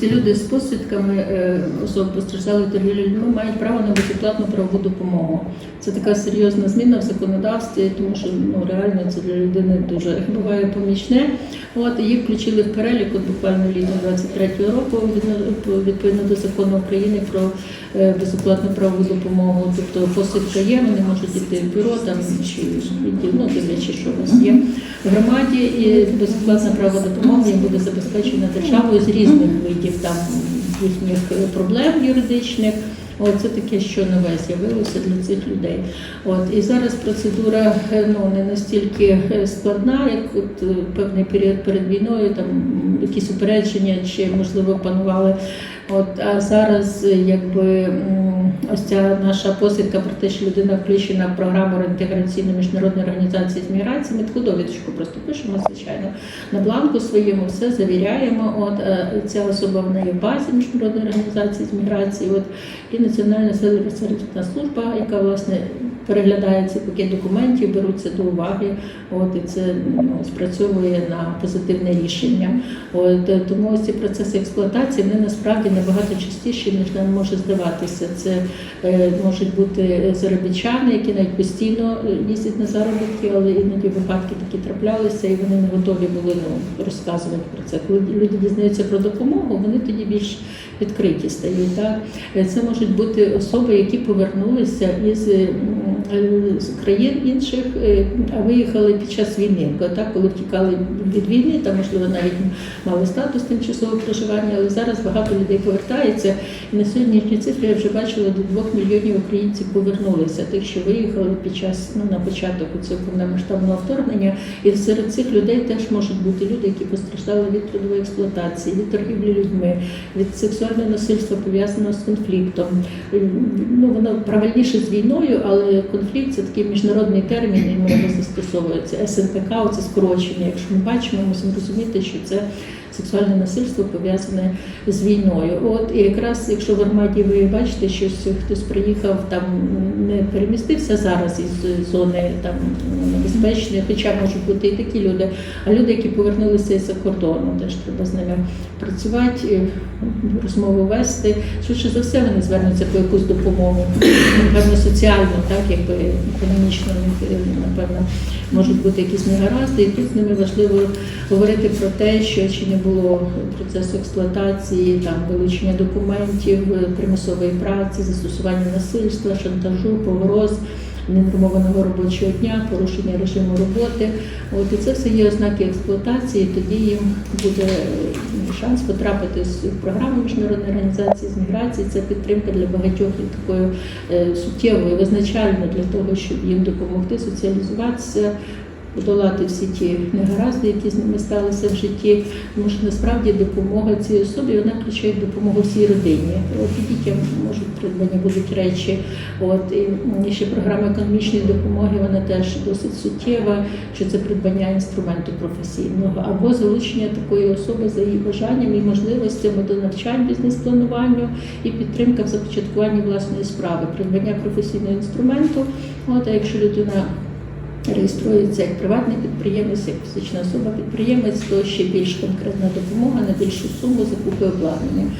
Ці люди з посвідками е, особ постраждалих торгівлі людьми мають право на безоплатну правову допомогу. Це така серйозна зміна в законодавстві, тому що ну реально це для людини дуже буває помічне. От їх включили в перелік от буквально літом 23-го року відповідно до закону України про е, безоплатну правову допомогу. Тобто посвідка є, вони можуть йти в бюро там чи ну дивлячись, що у вас є в громаді, і безоплатна правова допомога їм буде забезпечена державою з різних видів там їхніх проблем юридичних. От це таке, що нове з'явилося для цих людей. От і зараз процедура е, ну не настільки е, складна, як от е, певний період перед війною, там якісь упередження чи можливо панували. От а зараз, якби ось ця наша посвідка про те, що людина включена в програму реінтеграційної міжнародної організації з міграції, ми таку довідочку просто пишемо, звичайно, на бланку своєму все завіряємо. От е, ця особа в неї в базі міжнародної організації з міграції. От і Національна сервісна служба, яка власне переглядає цей пакет документів, беруться до уваги. От і це ну, спрацьовує на позитивне рішення. От е, тому ці процеси експлуатації вони насправді набагато частіші, ніж нам може здаватися. Це е, можуть бути заробітчани, які навіть постійно е, їздять на заробітки, але іноді випадки такі траплялися, і вони не готові були ну, розказувати про це. Коли люди дізнаються про допомогу, вони тоді більш відкриті стають. Так? Е, Це можуть бути особи, які повернулися із з країн інших, е, виїхали під час війни. Так, коли втікали від війни, там можливо навіть мали статус тимчасового проживання, але зараз багато людей повертається. І на сьогоднішні цифри я вже бачила до 2 мільйонів українців повернулися, тих, що виїхали під час ну на початок цього повномасштабного вторгнення. І серед цих людей теж можуть бути люди, які постраждали від трудової експлуатації, від торгівлі людьми, від сексуального насильства пов'язаного з конфліктом. Ну воно правильніше з війною, але конфлікт це такий міжнародний термін, і його застосовується. СНТК, оце скорочення. Якщо ми бачимо, ми мусимо розуміти, що це сексуальне насильство пов'язане з війною. От і якраз якщо в Армаді ви бачите, що хтось приїхав там не перемістився зараз із зони там небезпечної, хоча можуть бути і такі люди, а люди, які повернулися із-за кордону, теж треба з ними працювати, розмову вести. Швидше за все вони звернуться по якусь допомогу, напевно, соціальну, так якби економічно напевно можуть бути якісь негаразди, і тут з ними важливо говорити про те, що чи не було процесу експлуатації, там вилучення документів, примусової праці, застосування насильства, шантажу, погроз. Ненормованого робочого дня, порушення режиму роботи. От і це все є ознаки експлуатації. Тоді їм буде е, шанс потрапити в програму міжнародної організації з міграції. Це підтримка для багатьох і такою е, суттєвою, визначальною для того, щоб їм допомогти соціалізуватися, подолати всі ті негаразди, які з ними сталися в житті. Тому що насправді допомога цій особі вона включає допомогу всій родині. От і дітям можуть придбані будуть речі. От і ще програма економічної допомоги вона теж досить суттєва, що це придбання інструменту професійного або залучення такої особи за її бажанням і можливостями до навчань бізнес-плануванню і підтримка в започаткуванні власної справи, придбання професійного інструменту. От а якщо людина реєструється як приватний підприємець, як фізична особа підприємець, то ще більш конкретна допомога на більшу суму закупи обладнання.